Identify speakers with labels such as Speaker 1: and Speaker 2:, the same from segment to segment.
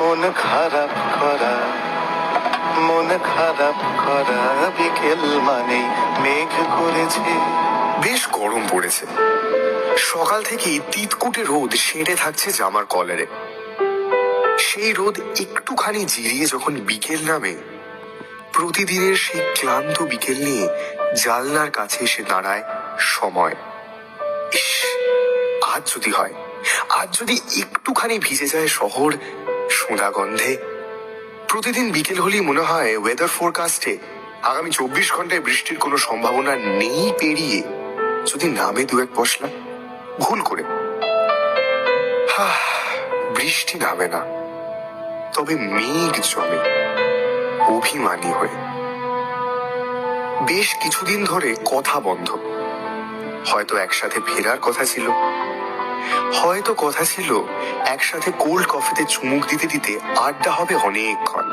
Speaker 1: মন খারাপ করা, মন খারাপ করা বিকেল মানে মেঘ করেছে।
Speaker 2: বেশ গরম পড়েছে। সকাল থেকেই তিতকুটে রোদ সেঁটে থাকছে জামার কলারে। সেই রোদ একটুখানি জিরিয়ে যখন বিকেল নামে, প্রতিদিনের সেই ক্লান্ত বিকেল নিয়ে জানলার কাছে এসে দাঁড়ায় সময়। আজ যদি হয়, আজ যদি একটুখানি ভিজে যায় শহর সোঁদা গন্ধে। প্রতিদিন বিকেল হলেই মনে হয় ওয়েদার ফোরকাস্টে আগামী চব্বিশ ঘন্টায় বৃষ্টির কোনো সম্ভাবনা নেই পেরিয়ে। যদি নামে দু এক পশলা, ভুল করে। বৃষ্টি নামে না। তবে মেঘ জমে, অভিমানী হয়ে। বেশ কিছুদিন ধরে কথা বন্ধ। হয়তো একসাথে ফেরার কথা ছিল। হয়তো কথা ছিল, একসাথে কোল্ড কফিতে চুমুক দিতে দিতে আড্ডা হবে অনেকক্ষণ।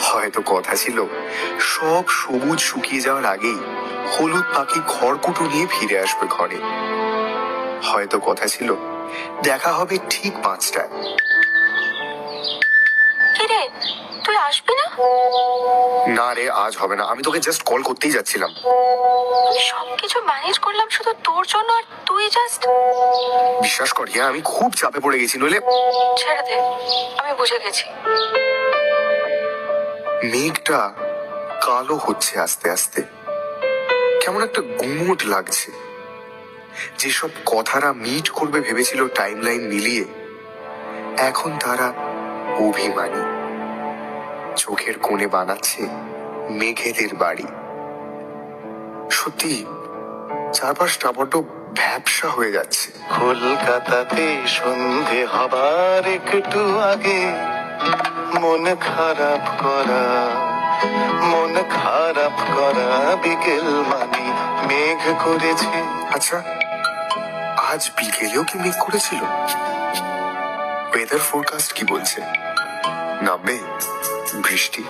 Speaker 2: হয়তো কথা ছিল, সব সবুজ শুকিয়ে যাওয়ার আগেই হলুদ পাখি খড়কুটো নিয়ে ফিরে আসবে ঘরে। হয়তো কথা ছিল, দেখা হবে ঠিক পাঁচটায়।
Speaker 3: আসবি না?
Speaker 2: না রে আজ হবে না। আমি তোকে জাস্ট কল করতেই যাচ্ছিলাম।
Speaker 3: আমি সবকিছু ম্যানেজ করলাম শুধু তোর জন্য আর তুই জাস্ট
Speaker 2: বিশ্বাস কর হ্যাঁ আমি খুব চাপে পড়ে গেছি নইলে
Speaker 3: ছেড়ে দে আমি বুঝে গেছি।
Speaker 2: মেঘটা কালো হচ্ছে আস্তে আস্তে। কেমন একটা গুমোট লাগছে। যেসব কথারা মিট করবে ভেবেছিল টাইম লাইন মিলিয়ে এখন তারা অভিমানী। চোখের কোণে বানাচ্ছে মেঘেদের বাড়ি। সত্যি চারপাশটা বড্ড ভ্যাবসা হয়ে যাচ্ছে।
Speaker 1: কলকাতাতে সন্ধে হবার একটু আগে মন খারাপ করা মন খারাপ করা বিকেল মানে মেঘ করেছে।
Speaker 2: আচ্ছা আজ বিকেলেও কি মেঘ করেছিল? ওয়েদার ফোরকাস্ট কি বলছে? নামবে। বৃষ্টি